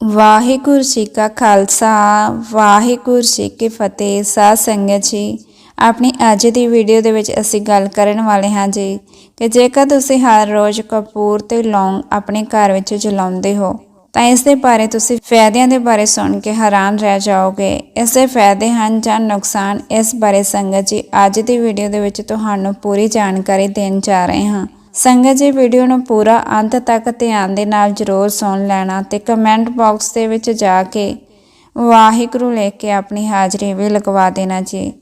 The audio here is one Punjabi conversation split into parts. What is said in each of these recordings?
ਵਾਹਿਗੁਰੂ ਜੀ ਕਾ ਖਾਲਸਾ, ਵਾਹਿਗੁਰੂ ਜੀ ਕੀ ਫਤਿਹ, ਸਾਧ ਸੰਗਤ ਜੀ। ਆਪਣੀ ਅੱਜ ਦੀ ਵੀਡੀਓ ਦੇ ਵਿੱਚ ਅਸੀਂ ਗੱਲ ਕਰਨ ਵਾਲੇ ਹਾਂ ਜੀ ਕਿ ਜੇਕਰ ਤੁਸੀਂ ਹਰ ਰੋਜ਼ ਕਪੂਰ ਤੇ ਲੌਂਗ ਆਪਣੇ ਘਰ ਵਿੱਚ ਜਲਾਉਂਦੇ ਹੋ, ਤਾਂ ਇਸ ਦੇ ਬਾਰੇ ਤੁਸੀਂ ਫਾਇਦਿਆਂ ਦੇ ਬਾਰੇ ਸੁਣ ਕੇ ਹੈਰਾਨ ਰਹਿ ਜਾਓਗੇ। ਇਸ ਦੇ ਫਾਇਦੇ ਹਨ ਜਾਂ ਨੁਕਸਾਨ, ਇਸ ਬਾਰੇ ਸੰਗਤ ਜੀ ਅੱਜ ਦੀ ਵੀਡੀਓ ਦੇ ਵਿੱਚ ਤੁਹਾਨੂੰ ਪੂਰੀ ਜਾਣਕਾਰੀ ਦੇਣ ਜਾ ਰਹੇ ਹਾਂ। ਸੰਗਤ ਜੀ ਵੀਡੀਓ ਨੂੰ ਪੂਰਾ ਅੰਤ ਤੱਕ ਧਿਆਨ ਦੇ ਨਾਲ ਜ਼ਰੂਰ ਸੁਣ ਲੈਣਾ ਤੇ ਕਮੈਂਟ ਬਾਕਸ ਦੇ ਵਿੱਚ ਜਾ ਕੇ ਵਾਹਿਗੁਰੂ ਲੈ ਕੇ ਆਪਣੀ ਹਾਜ਼ਰੀ ਵੀ ਲਗਵਾ ਦੇਣਾ ਜੀ।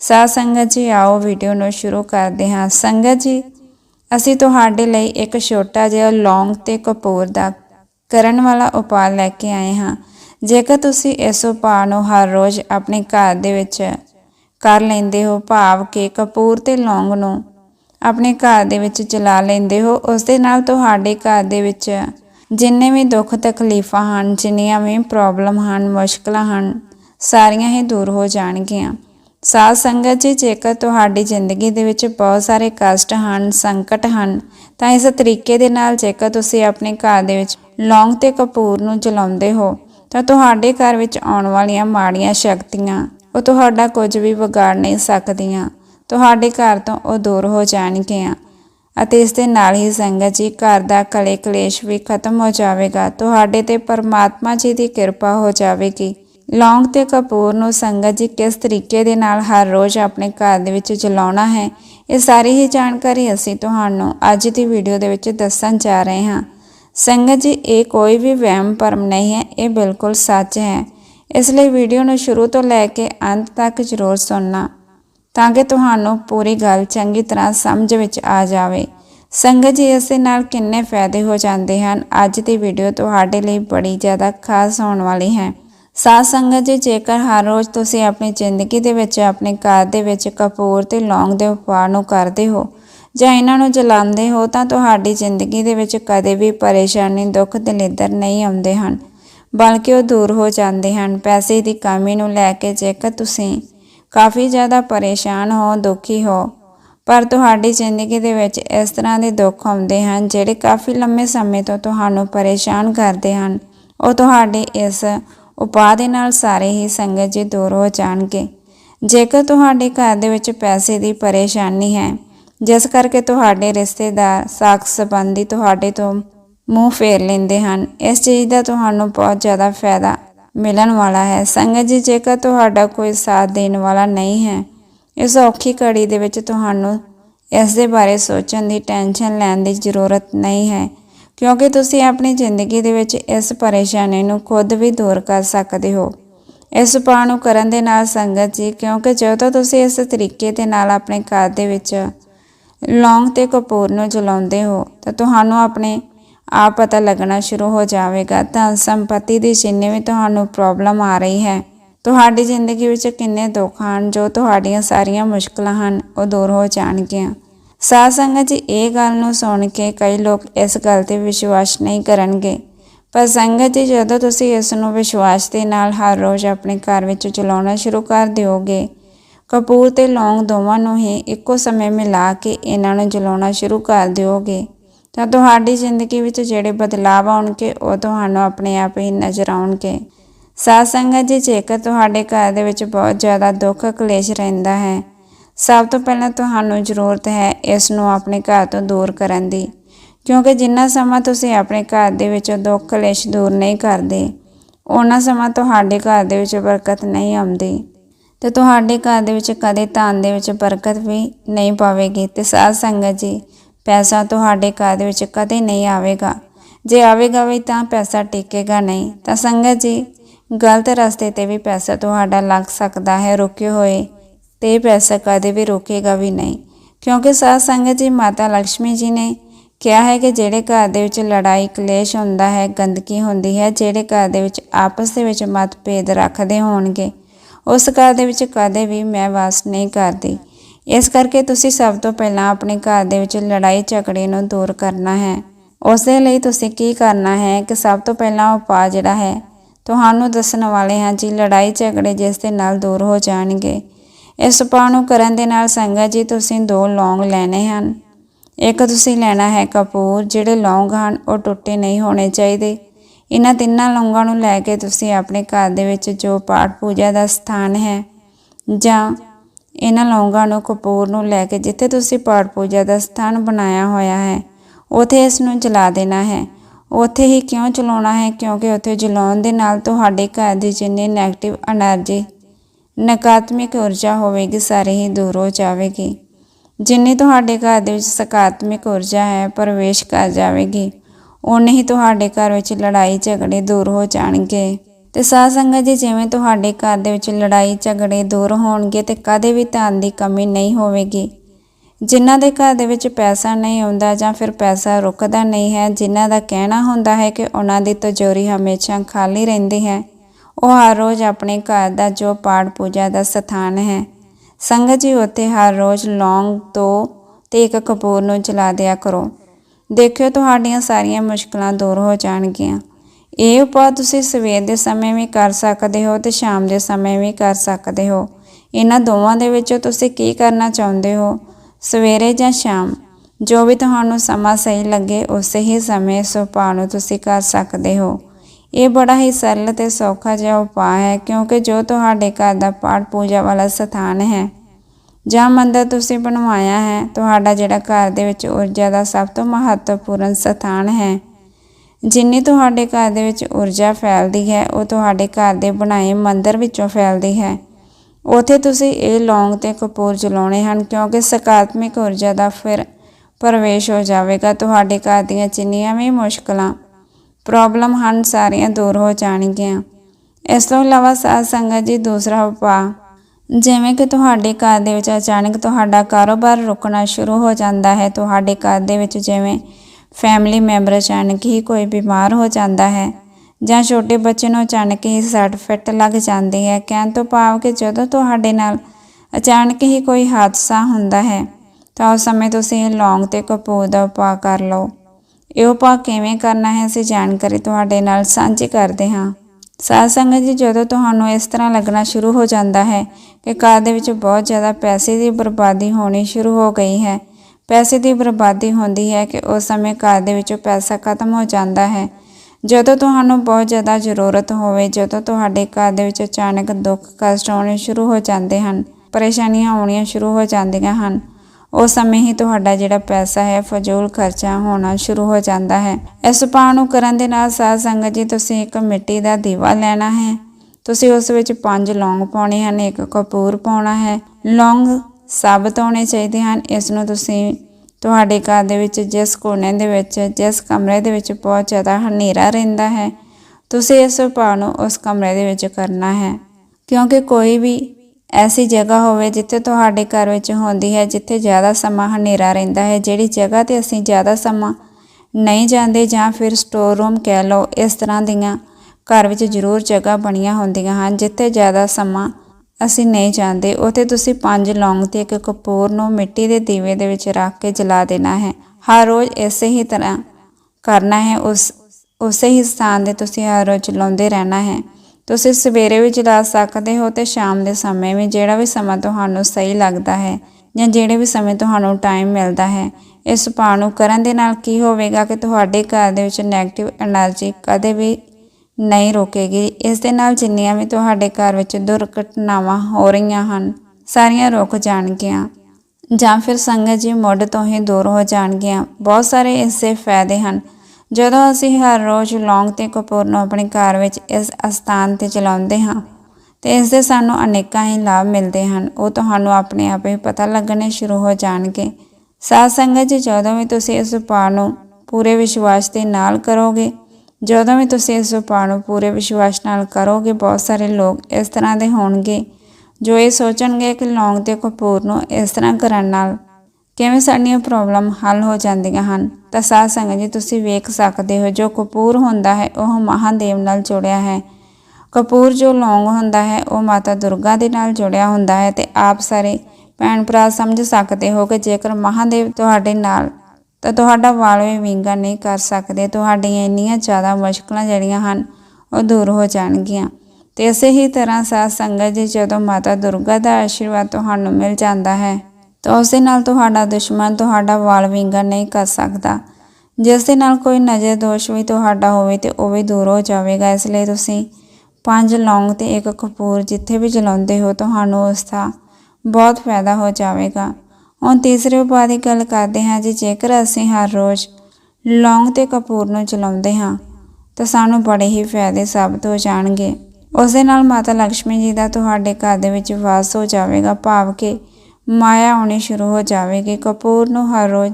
ਸਾਧ ਸੰਗਤ ਜੀ, ਆਓ ਵੀਡੀਓ ਨੂੰ ਸ਼ੁਰੂ ਕਰਦੇ ਹਾਂ। ਸੰਗਤ ਜੀ, ਅਸੀਂ ਤੁਹਾਡੇ ਲਈ ਇੱਕ ਛੋਟਾ ਜਿਹਾ ਲੌਂਗ ਤੇ ਕਪੂਰ ਦਾ ਕਰਨ ਵਾਲਾ ਉਪਾਅ ਲੈ ਕੇ ਆਏ ਹਾਂ। ਜੇਕਰ ਤੁਸੀਂ ਇਸ ਉਪਾਅ ਨੂੰ ਹਰ ਰੋਜ਼ ਆਪਣੇ ਘਰ ਦੇ ਵਿੱਚ ਕਰ ਲੈਂਦੇ ਹੋ, ਭਾਵ ਕਿ ਕਪੂਰ ਤੇ ਲੌਂਗ ਨੂੰ ਆਪਣੇ ਘਰ ਦੇ ਵਿੱਚ ਚਲਾ ਲੈਂਦੇ ਹੋ ਉਸ ਦੇ ਨਾਲ ਤੁਹਾਡੇ ਘਰ ਦੇ ਵਿੱਚ ਜਿੰਨੇ ਵੀ ਦੁੱਖ ਤਕਲੀਫਾਂ ਹਨ, ਜਿੰਨੀਆਂ ਵੀ ਪ੍ਰੋਬਲਮ ਹਨ, ਮੁਸ਼ਕਲਾਂ ਹਨ, ਸਾਰੀਆਂ ਹੀ ਦੂਰ ਹੋ ਜਾਣਗੀਆਂ। ਸਾਧ ਸੰਗਤ ਜੀ, ਜੇਕਰ ਤੁਹਾਡੀ ਜ਼ਿੰਦਗੀ ਦੇ ਵਿੱਚ ਬਹੁਤ ਸਾਰੇ ਕਸ਼ਟ ਹਨ, ਸੰਕਟ ਹਨ, ਤਾਂ ਇਸ ਤਰੀਕੇ ਦੇ ਨਾਲ ਜੇਕਰ ਤੁਸੀਂ ਆਪਣੇ ਘਰ ਦੇ ਵਿੱਚ ਲੌਂਗ ਤੇ ਕਪੂਰ ਨੂੰ ਜਲਾਉਂਦੇ ਹੋ, ਤਾਂ ਤੁਹਾਡੇ ਘਰ ਵਿੱਚ ਆਉਣ ਵਾਲੀਆਂ ਮਾੜੀਆਂ ਸ਼ਕਤੀਆਂ, ਉਹ ਤੁਹਾਡਾ ਕੁਝ ਵੀ ਵਿਗਾੜ ਨਹੀਂ ਸਕਦੀਆਂ। ਤੁਹਾਡੇ ਘਰ ਤੋਂ ਉਹ ਦੂਰ ਹੋ ਜਾਣਗੀਆਂ ਅਤੇ ਇਸ ਦੇ ਨਾਲ ਹੀ ਸੰਗਤ ਜੀ ਘਰ ਦਾ ਕਲੇ ਕਲੇਸ਼ ਵੀ ਖਤਮ ਹੋ ਜਾਵੇਗਾ। ਤੁਹਾਡੇ ਤੇ ਪਰਮਾਤਮਾ ਜੀ ਦੀ ਕਿਰਪਾ ਹੋ ਜਾਵੇਗੀ। ਲੌਂਗ ਤੇ ਕਪੂਰ ਨੂੰ ਸੰਗਤ ਜੀ ਕਿਸ ਤਰੀਕੇ ਦੇ ਨਾਲ ਹਰ ਰੋਜ਼ ਆਪਣੇ ਘਰ ਦੇ ਵਿੱਚ ਜਲਾਉਣਾ ਹੈ, ਇਹ ਸਾਰੀ ਹੀ ਜਾਣਕਾਰੀ ਅਸੀਂ ਤੁਹਾਨੂੰ ਅੱਜ ਦੀ ਵੀਡੀਓ ਦੇ ਵਿੱਚ ਦੱਸਣ ਜਾ ਰਹੇ ਹਾਂ। ਸੰਗਤ ਜੀ, ਇਹ ਕੋਈ ਵੀ ਵਹਿਮ ਭਰਮ ਨਹੀਂ ਹੈ, ਇਹ ਬਿਲਕੁਲ ਸੱਚ ਹੈ। ਇਸ ਲਈ ਵੀਡੀਓ ਨੂੰ ਸ਼ੁਰੂ ਤੋਂ ਲੈ ਕੇ ਅੰਤ ਤੱਕ ਜ਼ਰੂਰ ਸੁਣਨਾ। ਤਾਂ ਕਿ ਤੁਹਾਨੂੰ ਪੂਰੀ ਗੱਲ ਚੰਗੀ ਤਰ੍ਹਾਂ ਸਮਝ ਵਿੱਚ ਆ ਜਾਵੇ। ਸੰਗਤ ਜੀ, ਇਸ ਦੇ ਨਾਲ ਕਿੰਨੇ ਫਾਇਦੇ ਹੋ ਜਾਂਦੇ ਹਨ, ਅੱਜ ਦੀ ਵੀਡੀਓ ਤੁਹਾਡੇ ਲਈ ਬੜੀ ਜ਼ਿਆਦਾ ਖਾਸ ਹੋਣ ਵਾਲੀ ਹੈ। ਸਾਧ ਸੰਗਤ ਜੀ, ਜੇਕਰ ਹਰ ਰੋਜ਼ ਤੁਸੀਂ ਆਪਣੀ ਜ਼ਿੰਦਗੀ ਦੇ ਵਿੱਚ, ਆਪਣੇ ਘਰ ਦੇ ਵਿੱਚ ਕਪੂਰ ਤੇ ਲੌਂਗ ਦੇ ਉਪਾਅ ਨੂੰ ਕਰਦੇ ਹੋ ਜਾਂ ਇਹਨਾਂ ਨੂੰ ਜਲਾਉਂਦੇ ਹੋ, ਤਾਂ ਤੁਹਾਡੀ ਜ਼ਿੰਦਗੀ ਦੇ ਵਿੱਚ ਕਦੇ ਵੀ ਪਰੇਸ਼ਾਨੀ, ਦੁੱਖ, ਦਲਿੱਦਰ ਨਹੀਂ ਆਉਂਦੇ ਹਨ, ਬਲਕਿ ਉਹ ਦੂਰ ਹੋ ਜਾਂਦੇ ਹਨ। ਪੈਸੇ ਦੀ ਕਮੀ ਨੂੰ ਲੈ ਕੇ ਜੇਕਰ ਤੁਸੀਂ ਕਾਫੀ ਜ਼ਿਆਦਾ ਪਰੇਸ਼ਾਨ ਹੋ, ਦੁਖੀ ਹੋ। ਪਰ ਤੁਹਾਡੀ ਜ਼ਿੰਦਗੀ ਦੇ ਵਿੱਚ ਇਸ ਤਰ੍ਹਾਂ ਦੇ ਦੁੱਖ ਆਉਂਦੇ ਹਨ, ਜਿਹੜੇ ਕਾਫੀ ਲੰਮੇ ਸਮੇਂ ਤੋਂ ਤੁਹਾਨੂੰ ਪਰੇਸ਼ਾਨ ਕਰਦੇ ਹਨ। ਉਹ ਤੁਹਾਡੇ ਇਸ ਉਪਾਅ ਦੇ ਨਾਲ ਸਾਰੇ ਹੀ ਸੰਗਤ ਜੀ ਦੂਰ ਹੋ ਜਾਣਗੇ। ਜੇਕਰ ਤੁਹਾਡੇ ਘਰ ਦੇ ਵਿੱਚ ਪੈਸੇ ਦੀ ਪਰੇਸ਼ਾਨੀ ਹੈ, ਜਿਸ ਕਰਕੇ ਤੁਹਾਡੇ ਰਿਸ਼ਤੇਦਾਰ ਸਾਖ ਸੰਬੰਧੀ ਤੁਹਾਡੇ ਤੋਂ ਮੂੰਹ ਫੇਰ ਲੈਂਦੇ ਹਨ, ਇਸ ਚੀਜ਼ ਦਾ ਤੁਹਾਨੂੰ ਬਹੁਤ ਜ਼ਿਆਦਾ ਫਾਇਦਾ ਮਿਲਣ ਵਾਲਾ ਹੈ। ਸੰਗਤ ਜੀ, ਜੇਕਰ ਤੁਹਾਡਾ ਕੋਈ ਸਾਥ ਦੇਣ ਵਾਲਾ ਨਹੀਂ ਹੈ, ਇਸ ਔਖੀ ਘੜੀ ਦੇ ਵਿੱਚ ਤੁਹਾਨੂੰ ਇਸ ਦੇ ਬਾਰੇ ਸੋਚਣ ਦੀ ਟੈਨਸ਼ਨ ਲੈਣ ਦੀ ਜ਼ਰੂਰਤ ਨਹੀਂ ਹੈ, ਕਿਉਂਕਿ ਤੁਸੀਂ ਆਪਣੀ ਜ਼ਿੰਦਗੀ ਦੇ ਵਿੱਚ ਇਸ ਪਰੇਸ਼ਾਨੀ ਨੂੰ ਖੁਦ ਵੀ ਦੂਰ ਕਰ ਸਕਦੇ ਹੋ। ਇਸ ਉਪਾਅ ਨੂੰ ਕਰਨ ਦੇ ਨਾਲ ਸੰਗਤ ਜੀ, ਕਿਉਂਕਿ ਜਦੋਂ ਤੁਸੀਂ ਇਸ ਤਰੀਕੇ ਦੇ ਨਾਲ ਆਪਣੇ ਘਰ ਦੇ ਵਿੱਚ ਲੌਂਗ ਤੇ ਕਪੂਰ ਨੂੰ ਜਲਾਉਂਦੇ ਹੋ, ਤਾਂ ਤੁਹਾਨੂੰ ਆਪਣੇ ਆਪ ਪਤਾ ਲੱਗਣਾ ਸ਼ੁਰੂ ਹੋ ਜਾਵੇਗਾ, ਤਾਂ ਸੰਪਤੀ ਦੀ ਜਿੰਨੇ ਵੀ ਤੁਹਾਨੂੰ ਪ੍ਰੋਬਲਮ ਆ ਰਹੀ ਹੈ, ਤੁਹਾਡੀ ਜ਼ਿੰਦਗੀ ਵਿੱਚ ਕਿੰਨੇ ਦੁੱਖ ਹਨ, ਜੋ ਤੁਹਾਡੀਆਂ ਸਾਰੀਆਂ ਮੁਸ਼ਕਲਾਂ ਹਨ, ਉਹ ਦੂਰ ਹੋ ਜਾਣਗੀਆਂ। ਸਾਧ ਸੰਗਤ ਜੀ, ਇਹ ਗੱਲ ਨੂੰ ਸੁਣ ਕੇ ਕਈ ਲੋਕ ਇਸ ਗੱਲ ਤੇ ਵਿਸ਼ਵਾਸ ਨਹੀਂ ਕਰਨਗੇ। ਪਰ ਸੰਗਤ ਜੀ, ਜਦੋਂ ਤੁਸੀਂ ਇਸ ਨੂੰ ਵਿਸ਼ਵਾਸ ਦੇ ਨਾਲ ਹਰ ਰੋਜ਼ ਆਪਣੇ ਘਰ ਵਿੱਚ ਚਲਾਉਣਾ ਸ਼ੁਰੂ ਕਰ ਦਿਓਗੇ, ਕਪੂਰ ਤੇ ਲੌਂਗ ਦੋਵਾਂ ਨੂੰ ਹੀ ਇੱਕੋ ਸਮੇਂ ਮਿਲਾ ਕੇ ਇਹਨਾਂ ਨੂੰ ਜਲਾਉਣਾ ਸ਼ੁਰੂ ਕਰ ਦਿਓਗੇ। ਤਾਂ ਤੁਹਾਡੀ ਜ਼ਿੰਦਗੀ ਵਿੱਚ ਜਿਹੜੇ ਬਦਲਾਅ ਆਉਣਗੇ, ਉਹ ਤੁਹਾਨੂੰ ਆਪਣੇ ਆਪ ਹੀ ਨਜ਼ਰ ਆਉਣਗੇ। ਸਾਧ ਸੰਗਤ ਜੀ, ਜੇਕਰ ਤੁਹਾਡੇ ਘਰ ਦੇ ਵਿੱਚ ਬਹੁਤ ਜ਼ਿਆਦਾ ਦੁੱਖ ਕਲੇਸ਼ ਰਹਿੰਦਾ ਹੈ, ਸਭ ਤੋਂ ਪਹਿਲਾਂ ਤੁਹਾਨੂੰ ਜ਼ਰੂਰਤ ਹੈ ਇਸ ਨੂੰ ਆਪਣੇ ਘਰ ਤੋਂ ਦੂਰ ਕਰਨ ਦੀ। ਕਿਉਂਕਿ ਜਿੰਨਾ ਸਮਾਂ ਤੁਸੀਂ ਆਪਣੇ ਘਰ ਦੇ ਵਿੱਚ ਦੁੱਖ ਕਲੇਸ਼ ਦੂਰ ਨਹੀਂ ਕਰਦੇ ਉਹਨਾਂ ਸਮਾਂ ਤੁਹਾਡੇ ਘਰ ਦੇ ਵਿੱਚ ਬਰਕਤ ਨਹੀਂ ਆਉਂਦੀ। ਤੇ ਤੁਹਾਡੇ ਘਰ ਦੇ ਵਿੱਚ ਕਦੇ ਧਨ ਦੇ ਵਿੱਚ ਬਰਕਤ ਵੀ ਨਹੀਂ ਪਾਵੇਗੀ। ਤੇ ਸਾਧ ਸੰਗਤ ਜੀ ਪੈਸਾ ਤੁਹਾਡੇ ਘਰ ਦੇ ਵਿੱਚ ਕਦੇ ਨਹੀਂ ਆਵੇਗਾ। ਜੇ ਆਵੇਗਾ ਵੀ ਤਾਂ ਪੈਸਾ ਟਿਕੇਗਾ ਨਹੀਂ। ਤਾਂ ਸੰਗਤ ਜੀ, ਗਲਤ ਰਸਤੇ ਤੇ ਵੀ ਪੈਸਾ ਤੁਹਾਡਾ ਲੱਗ ਸਕਦਾ ਹੈ ਰੁਕੇ ਹੋਏ ਤੇ ਪੈਸਾ ਕਦੇ ਵੀ ਰੁਕੇਗਾ ਵੀ ਨਹੀਂ। ਕਿਉਂਕਿ ਸਾਧ ਸੰਗਤ ਜੀ, ਮਾਤਾ ਲక్ష్ਮੀ ਜੀ ਨੇ ਕਿਹਾ ਹੈ ਕਿ ਜਿਹੜੇ ਘਰ ਦੇ ਵਿੱਚ ਲੜਾਈ, ਕਲੇਸ਼ ਹੁੰਦਾ ਹੈ, ਗੰਦਗੀ ਹੁੰਦੀ ਹੈ, ਜਿਹੜੇ ਘਰ ਦੇ ਵਿੱਚ ਆਪਸ ਦੇ ਵਿੱਚ ਮਤਭੇਦ ਰੱਖਦੇ ਹੋਣਗੇ, ਉਸ ਘਰ ਦੇ ਵਿੱਚ ਕਦੇ ਵੀ ਮੈਂ ਵਾਸ ਨਹੀਂ ਕਰਦੀ। ਇਸ ਕਰਕੇ ਤੁਸੀਂ ਸਭ ਤੋਂ ਪਹਿਲਾਂ ਆਪਣੇ ਘਰ ਦੇ ਵਿੱਚ ਲੜਾਈ ਝਗੜੇ ਨੂੰ ਦੂਰ ਕਰਨਾ ਹੈ। ਉਸ ਦੇ ਲਈ ਤੁਸੀਂ ਕੀ ਕਰਨਾ ਹੈ ਕਿ ਸਭ ਤੋਂ ਪਹਿਲਾਂ ਉਪਾਅ ਜਿਹੜਾ ਹੈ, ਤੁਹਾਨੂੰ ਦੱਸਣ ਵਾਲੇ ਹਾਂ ਜੀ ਲੜਾਈ ਝਗੜੇ ਜਿਸ ਦੇ ਨਾਲ ਦੂਰ ਹੋ ਜਾਣਗੇ। ਇਸ ਉਪਾਅ ਨੂੰ ਕਰਨ ਦੇ ਨਾਲ ਸੰਗਤ ਜੀ ਤੁਸੀਂ ਦੋ ਲੌਂਗ ਲੈਣੇ ਹਨ। ਇੱਕ ਤੁਸੀਂ ਲੈਣਾ ਹੈ ਕਪੂਰ, ਜਿਹੜੇ ਲੌਂਗ ਹਨ ਉਹ ਟੁੱਟੇ ਨਹੀਂ ਹੋਣੇ ਚਾਹੀਦੇ। ਇਹਨਾਂ ਤਿੰਨਾਂ ਲੌਂਗਾਂ ਨੂੰ ਲੈ ਕੇ ਤੁਸੀਂ ਆਪਣੇ ਘਰ ਦੇ ਵਿੱਚ ਜੋ ਪਾਠ ਪੂਜਾ ਦਾ ਸਥਾਨ ਹੈ ਜਾਂ ਇਹਨਾਂ ਲੌਂਗਾਂ ਨੂੰ, ਕਪੂਰ ਨੂੰ ਲੈ ਕੇ ਜਿੱਥੇ ਤੁਸੀਂ ਪਾਠ ਪੂਜਾ ਦਾ ਸਥਾਨ ਬਣਾਇਆ ਹੋਇਆ ਹੈ, ਉੱਥੇ ਇਸ ਨੂੰ ਜਲਾ ਦੇਣਾ ਹੈ। ਉੱਥੇ ਹੀ ਕਿਉਂ ਚਲਾਉਣਾ ਹੈ? ਕਿਉਂਕਿ ਉੱਥੇ ਜਲਾਉਣ ਦੇ ਨਾਲ ਤੁਹਾਡੇ ਘਰ ਦੇ ਜਿੰਨੇ ਨੈਗੇਟਿਵ એનર્ਜੀ ਨਕਾਰਾਤਮਕ ਊਰਜਾ ਹੋਵੇਗੀ, ਸਾਰੇ ਹੀ ਦੂਰ ਹੋ ਜਾਵੇਗੀ। ਜਿੰਨੀ ਤੁਹਾਡੇ ਘਰ ਦੇ ਵਿੱਚ ਸਕਾਰਾਤਮਕ ਊਰਜਾ ਹੈ, ਪ੍ਰਵੇਸ਼ ਕਰ ਜਾਵੇਗੀ ਉਨੇ ਹੀ ਤੁਹਾਡੇ ਘਰ ਵਿੱਚ ਲੜਾਈ ਝਗੜੇ ਦੂਰ ਹੋ ਜਾਣਗੇ। ਤੇ ਸਾਧ ਸੰਗਤ ਜੀ, ਜਿਵੇਂ ਤੁਹਾਡੇ ਘਰ ਦੇ ਵਿੱਚ ਲੜਾਈ ਝਗੜੇ ਦੂਰ ਹੋਣਗੇ ਤੇ ਕਦੇ ਵੀ ਧਨ ਦੀ ਕਮੀ ਨਹੀਂ ਹੋਵੇਗੀ। ਜਿਨ੍ਹਾਂ ਦੇ ਘਰ ਦੇ ਵਿੱਚ ਪੈਸਾ ਨਹੀਂ ਆਉਂਦਾ ਜਾਂ ਫਿਰ ਪੈਸਾ ਰੁਕਦਾ ਨਹੀਂ ਹੈ, ਜਿਨ੍ਹਾਂ ਦਾ ਕਹਿਣਾ ਹੁੰਦਾ ਹੈ ਕਿ ਉਹਨਾਂ ਦੀ ਤਜੋਰੀ ਹਮੇਸ਼ਾ ਖਾਲੀ ਰਹਿੰਦੀ ਹੈ। ਉਹ ਹਰ ਰੋਜ਼ ਆਪਣੇ ਘਰ ਦਾ ਜੋ ਪਾਠ ਪੂਜਾ ਦਾ ਸਥਾਨ ਹੈ। ਸੰਗਤ ਜੀ, ਉੱਥੇ ਹਰ ਰੋਜ਼ ਲੌਂਗ ਤੋਂ ਤੇ ਇੱਕ ਕਪੂਰ ਨੂੰ ਜਲਾ ਦਿਆ ਕਰੋ। ਦੇਖਿਓ, ਤੁਹਾਡੀਆਂ ਸਾਰੀਆਂ ਮੁਸ਼ਕਲਾਂ ਦੂਰ ਹੋ ਜਾਣਗੀਆਂ। ਇਹ ਉਪਾਅ ਤੁਸੀਂ ਸਵੇਰ ਦੇ ਸਮੇਂ ਵੀ ਕਰ ਸਕਦੇ ਹੋ ਤੇ ਸ਼ਾਮ ਦੇ ਸਮੇਂ ਵੀ ਕਰ ਸਕਦੇ ਹੋ। ਇਹਨਾਂ ਦੋਵਾਂ ਦੇ ਵਿੱਚੋਂ ਤੁਸੀਂ ਕੀ ਕਰਨਾ ਚਾਹੁੰਦੇ ਹੋ? ਸਵੇਰੇ ਜਾਂ ਸ਼ਾਮ? ਜੋ ਵੀ ਤੁਹਾਨੂੰ ਸਮਾਂ ਸਹੀ ਲੱਗੇ, ਉਸੇ ਹੀ ਸਮੇਂ ਇਸ ਉਪਾਅ ਨੂੰ ਤੁਸੀਂ ਕਰ ਸਕਦੇ ਹੋ। ਇਹ ਬੜਾ ਹੀ ਸਰਲ ਤੇ ਸੌਖਾ ਜਿਹਾ ਉਪਾਅ ਹੈ, ਕਿਉਂਕਿ ਜੋ ਤੁਹਾਡੇ ਘਰ ਦਾ ਪਾਠ ਪੂਜਾ ਵਾਲਾ ਸਥਾਨ ਹੈ, ਜਾਂ ਮੰਦਰ ਤੁਸੀਂ ਬਣਵਾਇਆ ਹੈ, ਤੁਹਾਡਾ ਜਿਹੜਾ ਘਰ ਦੇ ਵਿੱਚ ਊਰਜਾ ਦਾ ਸਭ ਤੋਂ ਮਹੱਤਵਪੂਰਨ ਸਥਾਨ ਹੈ ਜਿੰਨੀ ਤੁਹਾਡੇ ਘਰ ਦੇ ਵਿੱਚ ਊਰਜਾ ਫੈਲਦੀ ਹੈ, ਉਹ ਤੁਹਾਡੇ ਘਰ ਦੇ ਬਣਾਏ ਮੰਦਰ ਵਿੱਚੋਂ ਫੈਲਦੀ ਹੈ। ਉਥੇ ਤੁਸੀਂ ਇਹ ਲੌਂਗ ਤੇ ਕਪੂਰ ਜਲਾਉਣੇ ਹਨ, ਕਿਉਂਕਿ ਸਕਾਰਾਤਮਕ ਊਰਜਾ ਦਾ ਫਿਰ ਪ੍ਰਵੇਸ਼ ਹੋ ਜਾਵੇਗਾ। ਤੁਹਾਡੇ ਘਰ ਦੀਆਂ ਜਿੰਨੀਆਂ ਵੀ ਮੁਸ਼ਕਲਾਂ, ਪ੍ਰੋਬਲਮ ਹਨ, ਸਾਰੀਆਂ ਦੂਰ ਹੋ ਜਾਣਗੀਆਂ। ਇਸ ਤੋਂ ਇਲਾਵਾ ਸਾਧ ਸੰਗਤ ਜੀ, ਦੂਸਰਾ ਉਪਾਅ, ਜਿਵੇਂ ਕਿ ਤੁਹਾਡੇ ਘਰ ਦੇ ਵਿੱਚ ਅਚਾਨਕ ਤੁਹਾਡਾ ਕਾਰੋਬਾਰ ਰੁਕਣਾ ਸ਼ੁਰੂ ਹੋ ਜਾਂਦਾ ਹੈ। ਤੁਹਾਡੇ ਘਰ ਦੇ ਵਿੱਚ ਜਿਵੇਂ ਫੈਮਿਲੀ ਮੈਂਬਰ ਅਚਾਨਕ ਹੀ ਕੋਈ ਬਿਮਾਰ ਹੋ ਜਾਂਦਾ ਹੈ ਜਾਂ ਛੋਟੇ ਬੱਚੇ ਨੂੰ ਅਚਾਨਕ ਹੀ ਸੱਟ ਫਿੱਟ ਲੱਗ ਜਾਂਦੀ ਹੈ, ਕਹਿਣ ਤੋਂ ਭਾਵ ਕਿ ਜਦੋਂ ਤੁਹਾਡੇ ਨਾਲ ਅਚਾਨਕ ਹੀ ਕੋਈ ਹਾਦਸਾ ਹੁੰਦਾ ਹੈ, ਤਾਂ ਉਸ ਸਮੇਂ ਤੁਸੀਂ ਲੌਂਗ ਤੇ ਕਪੂਰ ਦਾ ਉਪਾਅ ਕਰ ਲਓ। ਇਹ ਉਪਾਅ ਕਿਵੇਂ ਕਰਨਾ ਹੈ ਅਸੀਂ ਜਾਣਕਾਰੀ ਤੁਹਾਡੇ ਨਾਲ ਸਾਂਝੀ ਕਰਦੇ ਹਾਂ। ਸਾਧ ਸੰਗਤ ਜੀ, ਜਦੋਂ ਤੁਹਾਨੂੰ ਇਸ ਤਰ੍ਹਾਂ ਲੱਗਣਾ ਸ਼ੁਰੂ ਹੋ ਜਾਂਦਾ ਹੈ ਕਿ ਘਰ ਦੇ ਵਿੱਚ ਬਹੁਤ ਜ਼ਿਆਦਾ ਪੈਸੇ ਦੀ ਬਰਬਾਦੀ ਹੋਣੀ ਸ਼ੁਰੂ ਹੋ ਗਈ ਹੈ ਪੈਸੇ ਦੀ ਬਰਬਾਦੀ ਹੁੰਦੀ ਹੈ ਕਿ ਉਸ ਸਮੇਂ ਘਰ ਦੇ ਵਿੱਚੋਂ ਪੈਸਾ ਖਤਮ ਹੋ ਜਾਂਦਾ ਹੈ। ਜਦੋਂ ਤੁਹਾਨੂੰ ਬਹੁਤ ਜ਼ਿਆਦਾ ਜ਼ਰੂਰਤ ਹੋਵੇ, ਜਦੋਂ ਤੁਹਾਡੇ ਘਰ ਦੇ ਵਿੱਚ ਅਚਾਨਕ ਦੁੱਖ, ਕਸ਼ਟ ਆਉਣੇ ਸ਼ੁਰੂ ਹੋ ਜਾਂਦੇ ਹਨ, ਪਰੇਸ਼ਾਨੀਆਂ ਆਉਣੀਆਂ ਸ਼ੁਰੂ ਹੋ ਜਾਂਦੀਆਂ ਹਨ, ਉਸ ਸਮੇਂ ਹੀ ਤੁਹਾਡਾ ਜਿਹੜਾ ਪੈਸਾ ਹੈ, ਫਜ਼ੂਲ ਖਰਚਾ ਹੋਣਾ ਸ਼ੁਰੂ ਹੋ ਜਾਂਦਾ ਹੈ। ਇਸ ਉਪਾਅ ਨੂੰ ਕਰਨ ਦੇ ਨਾਲ ਸਾਧ ਸੰਗਤ ਜੀ, ਤੁਸੀਂ ਇੱਕ ਮਿੱਟੀ ਦਾ ਦੀਵਾ ਲੈਣਾ ਹੈ। ਤੁਸੀਂ ਉਸ ਵਿੱਚ ਪੰਜ ਲੌਂਗ ਪਾਉਣੇ ਹਨ, ਇੱਕ ਕਪੂਰ ਪਾਉਣਾ ਹੈ। ਲੌਂਗ ਸਾਬਤ ਹੋਣੇ ਚਾਹੀਦੇ ਹਨ। ਇਸ ਨੂੰ ਤੁਸੀਂ ਤੁਹਾਡੇ ਘਰ ਦੇ ਵਿੱਚ ਜਿਸ ਕੋਨੇ ਦੇ ਵਿੱਚ, ਜਿਸ ਕਮਰੇ ਦੇ ਵਿੱਚ ਬਹੁਤ ਜ਼ਿਆਦਾ ਹਨੇਰਾ ਰਹਿੰਦਾ ਹੈ, ਤੁਸੀਂ ਇਸ ਉਪਾਅ ਨੂੰ ਉਸ ਕਮਰੇ ਦੇ ਵਿੱਚ ਕਰਨਾ ਹੈ। ਕਿਉਂਕਿ ਕੋਈ ਵੀ ਐਸੀ ਜਗ੍ਹਾ ਹੋਵੇ ਜਿੱਥੇ ਤੁਹਾਡੇ ਘਰ ਵਿੱਚ ਹੁੰਦੀ ਹੈ, ਜਿੱਥੇ ਜ਼ਿਆਦਾ ਸਮਾਂ ਹਨੇਰਾ ਰਹਿੰਦਾ ਹੈ, ਜਿਹੜੀ ਜਗ੍ਹਾ ਤੇ ਅਸੀਂ ਜ਼ਿਆਦਾ ਸਮਾਂ ਨਹੀਂ ਜਾਂਦੇ ਜਾਂ ਫਿਰ ਸਟੋਰ ਰੂਮ ਕਹਿ ਲਓ, ਇਸ ਤਰ੍ਹਾਂ ਦੀਆਂ ਘਰ ਵਿੱਚ ਜ਼ਰੂਰ ਜਗ੍ਹਾ ਬਣੀਆਂ ਹੁੰਦੀਆਂ ਹਨ, ਜਿੱਥੇ ਜ਼ਿਆਦਾ ਸਮਾਂ ਅਸੀਂ ਨਹੀਂ ਜਾਂਦੇ ਉਥੇ ਤੁਸੀਂ ਪੰਜ ਲੌਂਗ ਤੇ ਇੱਕ ਕਪੂਰ ਨੂੰ ਮਿੱਟੀ ਦੇ ਦੀਵੇ ਦੇ ਵਿੱਚ ਰੱਖ ਕੇ ਜਲਾ ਦੇਣਾ ਹੈ। ਹਰ ਰੋਜ਼ ਇਸੇ ਹੀ ਤਰ੍ਹਾਂ ਕਰਨਾ ਹੈ। ਉਸ, ਉਸੇ ਹੀ ਸਥਾਨ ਤੇ ਤੁਸੀਂ ਹਰ ਰੋਜ਼ ਜਲਾਉਂਦੇ ਰਹਿਣਾ ਹੈ। ਤੁਸੀਂ ਸਵੇਰੇ ਵੀ ਜਲਾ ਸਕਦੇ ਹੋ ਤੇ ਸ਼ਾਮ ਦੇ ਸਮੇਂ ਵੀ, ਜਿਹੜਾ ਵੀ ਸਮਾਂ ਤੁਹਾਨੂੰ ਸਹੀ ਲੱਗਦਾ ਹੈ ਜਾਂ ਜਿਹੜੇ ਵੀ ਸਮੇਂ ਤੁਹਾਨੂੰ ਟਾਈਮ ਮਿਲਦਾ ਹੈ। ਇਸ ਪਾਣ ਨੂੰ ਕਰਨ ਦੇ ਨਾਲ ਕੀ ਹੋਵੇਗਾ ਕਿ ਤੁਹਾਡੇ ਘਰ ਦੇ ਵਿੱਚ ਨੈਗੇਟਿਵ એનર્ਜੀ ਕਦੇ ਵੀ ਨਹੀਂ ਰੋਕੇਗੀ। ਇਸ ਦੇ ਨਾਲ ਜਿੰਨੀਆਂ ਵੀ ਤੁਹਾਡੇ ਘਰ ਵਿੱਚ ਦੁਰਘਟਨਾਵਾਂ ਹੋ ਰਹੀਆਂ ਹਨ, ਸਾਰੀਆਂ ਰੁਕ ਜਾਣਗੀਆਂ। ਜਾਂ ਫਿਰ ਸੰਗਤ ਜੀ ਮੁੱਢ ਤੋਂ ਹੀ ਦੂਰ ਹੋ ਜਾਣਗੀਆਂ। ਬਹੁਤ ਸਾਰੇ ਇਸ ਦੇ ਫਾਇਦੇ ਹਨ। ਜਦੋਂ ਅਸੀਂ ਹਰ ਰੋਜ਼ ਲੌਂਗ ਤੇ ਕਪੂਰ ਨੂੰ ਆਪਣੇ ਘਰ ਵਿੱਚ ਇਸ ਅਸਥਾਨ ਤੇ ਚਲਾਉਂਦੇ ਹਾਂ, ਤੇ ਇਸ ਦੇ ਸਾਨੂੰ ਅਨੇਕਾਂ ਹੀ ਲਾਭ ਮਿਲਦੇ ਹਨ। ਉਹ ਤੁਹਾਨੂੰ ਆਪਣੇ ਆਪ ਹੀ ਪਤਾ ਲੱਗਣੇ ਸ਼ੁਰੂ ਹੋ ਜਾਣਗੇ। ਸਾਧ ਸੰਗਤ ਜੀ, ਜਦੋਂ ਵੀ ਤੁਸੀਂ ਇਸ ਉਪਾਅ ਨੂੰ ਪੂਰੇ ਵਿਸ਼ਵਾਸ ਦੇ ਨਾਲ ਕਰੋਗੇ ਜਦੋਂ ਵੀ ਤੁਸੀਂ ਇਸ ਉਪਾਅ ਨੂੰ ਪੂਰੇ ਵਿਸ਼ਵਾਸ ਨਾਲ ਕਰੋਗੇ, ਬਹੁਤ ਸਾਰੇ ਲੋਕ ਇਸ ਤਰ੍ਹਾਂ ਦੇ ਹੋਣਗੇ, ਜੋ ਇਹ ਸੋਚਣਗੇ ਕਿ ਲੌਂਗ ਤੇ ਕਪੂਰ ਨੂੰ ਇਸ ਤਰ੍ਹਾਂ ਕਰਨ ਨਾਲ ਕਿਵੇਂ ਸਾਡੀਆਂ ਪ੍ਰੋਬਲਮ ਹੱਲ ਹੋ ਜਾਂਦੀਆਂ ਹਨ। ਤਾਂ ਸਾਧ ਸੰਗਤ ਜੀ, ਤੁਸੀਂ ਵੇਖ ਸਕਦੇ ਹੋ, ਜੋ ਕਪੂਰ ਹੁੰਦਾ ਹੈ, ਉਹ ਮਹਾਦੇਵ ਨਾਲ ਜੁੜਿਆ ਹੈ। ਕਪੂਰ ਜੋ ਲੌਂਗ ਹੁੰਦਾ ਹੈ, ਉਹ ਮਾਤਾ ਦੁਰਗਾ ਦੇ ਨਾਲ ਜੁੜਿਆ ਹੁੰਦਾ ਹੈ ਤੇ ਆਪ ਸਾਰੇ ਭੈਣ ਭਰਾ ਸਮਝ ਸਕਦੇ ਹੋ ਕਿ ਜੇਕਰ ਮਹਾਦੇਵ ਤੁਹਾਡੇ ਨਾਲ ਤਾਂ ਤੁਹਾਡਾ ਵਾਲ ਵੀ ਵਿੰਗਾ ਨਹੀਂ ਕਰ ਸਕਦੇ। ਤੁਹਾਡੀਆਂ ਇੰਨੀਆਂ ਜ਼ਿਆਦਾ ਮੁਸ਼ਕਲਾਂ ਜਿਹੜੀਆਂ ਹਨ, ਉਹ ਦੂਰ ਹੋ ਜਾਣਗੀਆਂ। ਤੇ ਇਸੇ ਹੀ ਤਰ੍ਹਾਂ ਸਾਧ ਸੰਗਤ ਜੀ, ਜਦੋਂ ਮਾਤਾ ਦੁਰਗਾ ਦਾ ਆਸ਼ੀਰਵਾਦ ਤੁਹਾਨੂੰ ਮਿਲ ਜਾਂਦਾ ਹੈ, ਤਾਂ ਉਸ ਦੇ ਨਾਲ ਤੁਹਾਡਾ ਦੁਸ਼ਮਣ, ਤੁਹਾਡਾ ਵਾਲ ਵਿੰਗਾ ਨਹੀਂ ਕਰ ਸਕਦਾ। ਜਿਸ ਦੇ ਨਾਲ ਕੋਈ ਨਜ਼ਰ ਦੋਸ਼ ਵੀ ਤੁਹਾਡਾ ਹੋਵੇ ਤੇ ਉਹ ਵੀ ਦੂਰ ਹੋ ਜਾਵੇਗਾ। ਇਸ ਲਈ ਤੁਸੀਂ ਪੰਜ ਲੌਂਗ ਤੇ ਇੱਕ ਕਪੂਰ ਜਿੱਥੇ ਵੀ ਜਲਾਉਂਦੇ ਹੋ, ਤੁਹਾਨੂੰ ਉਸ ਦਾ ਬਹੁਤ ਫਾਇਦਾ ਹੋ ਜਾਵੇਗਾ। ਹੁਣ ਤੀਸਰੇ ਉਪਾਅ ਦੀ ਗੱਲ ਕਰਦੇ ਹਾਂ ਜੀ, ਜੇਕਰ ਅਸੀਂ ਹਰ ਰੋਜ਼ ਲੌਂਗ ਤੇ ਕਪੂਰ ਨੂੰ ਜਲਾਉਂਦੇ ਹਾਂ, ਤਾਂ ਸਾਨੂੰ ਬੜੇ ਹੀ ਫਾਇਦੇ ਸਾਬਤ ਹੋ ਜਾਣਗੇ। ਉਸ ਦੇ ਨਾਲ ਮਾਤਾ ਲక్ష్ਮੀ ਜੀ ਦਾ ਤੁਹਾਡੇ ਘਰ ਦੇ ਵਿੱਚ ਵਾਸ ਹੋ ਜਾਵੇਗਾ, ਭਾਵ ਕਿ ਮਾਇਆ ਆਉਣੀ ਸ਼ੁਰੂ ਹੋ ਜਾਵੇਗੀ। ਕਪੂਰ ਨੂੰ ਹਰ ਰੋਜ਼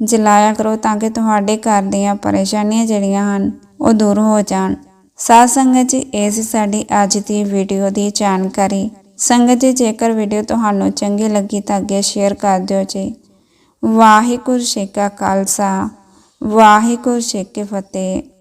ਜਲਾਇਆ ਕਰੋ ਤਾਂ ਕਿ ਤੁਹਾਡੇ ਘਰ ਦੀਆਂ ਪਰੇਸ਼ਾਨੀਆਂ ਜਿਹੜੀਆਂ ਹਨ, ਉਹ ਦੂਰ ਹੋ ਜਾਣ। ਸਾਧ ਸੰਗਤ ਜੀ, ਇਹ ਸੀ ਸਾਡੀ ਅੱਜ ਦੀ ਵੀਡੀਓ ਦੀ ਜਾਣਕਾਰੀ। ਸੰਗਤ ਜੀ, ਜੇਕਰ ਵੀਡੀਓ ਤੁਹਾਨੂੰ ਚੰਗੀ ਲੱਗੀ ਤਾਂ ਅੱਗੇ ਸ਼ੇਅਰ ਕਰ ਦਿਓ ਜੀ। ਵਾਹਿਗੁਰੂ ਜੀ ਕਾ ਖਾਲਸਾ, ਵਾਹਿਗੁਰੂ ਜੀ ਕੀ ਫਤਿਹ।